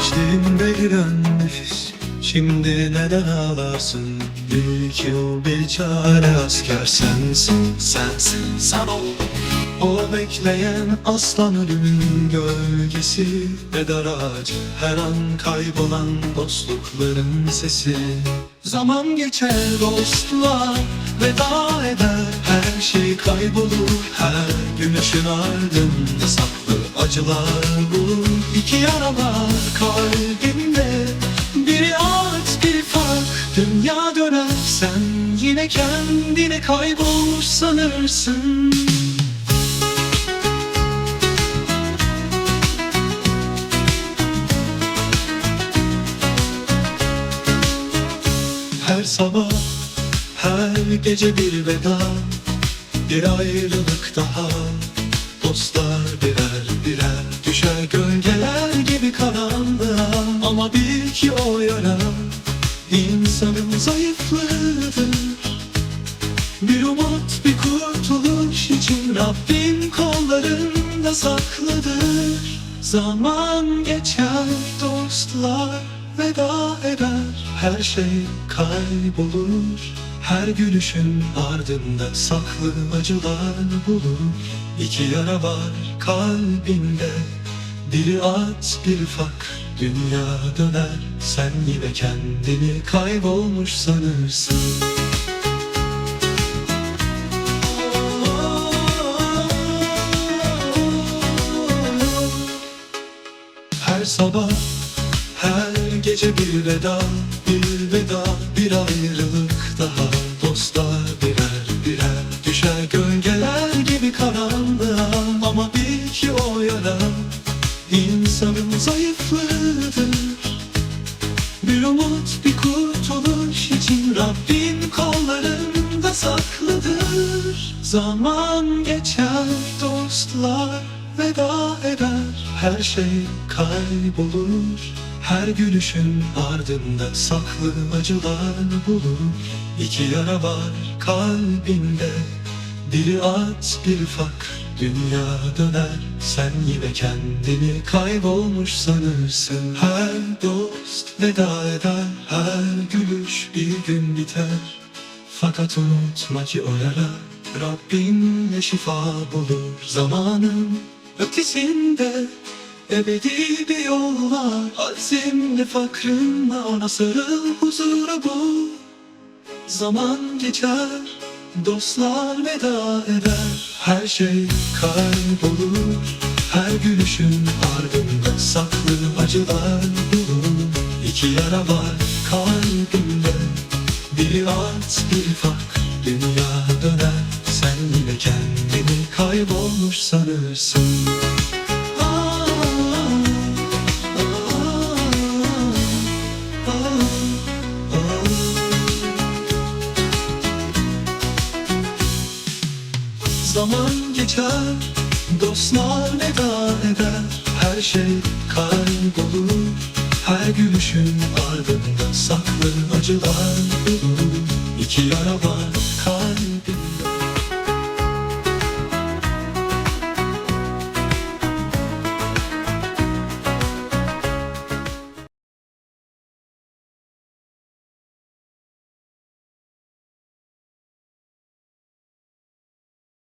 Gençliğin verilen nefis Şimdi neden ağlarsın? Bir iki yıl bir çare asker sensin Sensin sen ol. O bekleyen aslan ölümün gölgesi Ve dar her an kaybolan dostlukların sesi. Zaman geçer dostlar veda eder Her şey kaybolur. Her güneşin ardında saklı acılar bulur İki yara var kalbimde. Biri ağaç biri fark Dünya döner sen yine kendini kaybolmuş sanırsın. Her sabah, her gece bir veda. Bir ayrılık daha. Dostlar birer birer Düşer gölgeler ki o yara insanın zayıflığıdır. Bir umut bir kurtuluş için Rabbin kollarında saklıdır. Zaman geçer dostlar veda eder. Her şey kaybolur Her gülüşün ardında saklı acılar bulur. İki yara var kalbinde Biri at bir fak Dünya döner Sen yine kendini kaybolmuş sanırsın Her sabah, her gece bir veda, bir veda, bir ayrılık daha. Dostlar birer birer düşer gölgeler gibi karanlığa. Ama bil ki o Bir umut, bir kurtuluş için Rabbin kollarında saklıdır. Zaman geçer dostlar veda eder. Her şey kaybolur Her gülüşün ardında saklı acılar bulur. İki yara var kalbinde Biri at bir fak Dünya döner Sen yine kendini kaybolmuş sanırsın. Her dost veda eder Her gülüş bir gün biter. Fakat unutma ki o yara Rabbinle şifa bulur. Zamanın ötesinde Ebedi bir yol var. Azimle fakrınla ona sarıl huzuru bul. Zaman geçer Dostlar veda eder Her şey kaybolur Her gülüşün ardında saklı acılar bulur. İki yara var kalbimde Biri at bir fark. Dünya döner Sen yine kendini kaybolmuş sanırsın Zaman geçer Dostlar veda eder Her şey kaybolur Her gülüşün ardında saklı acılar İki yara var kalbimde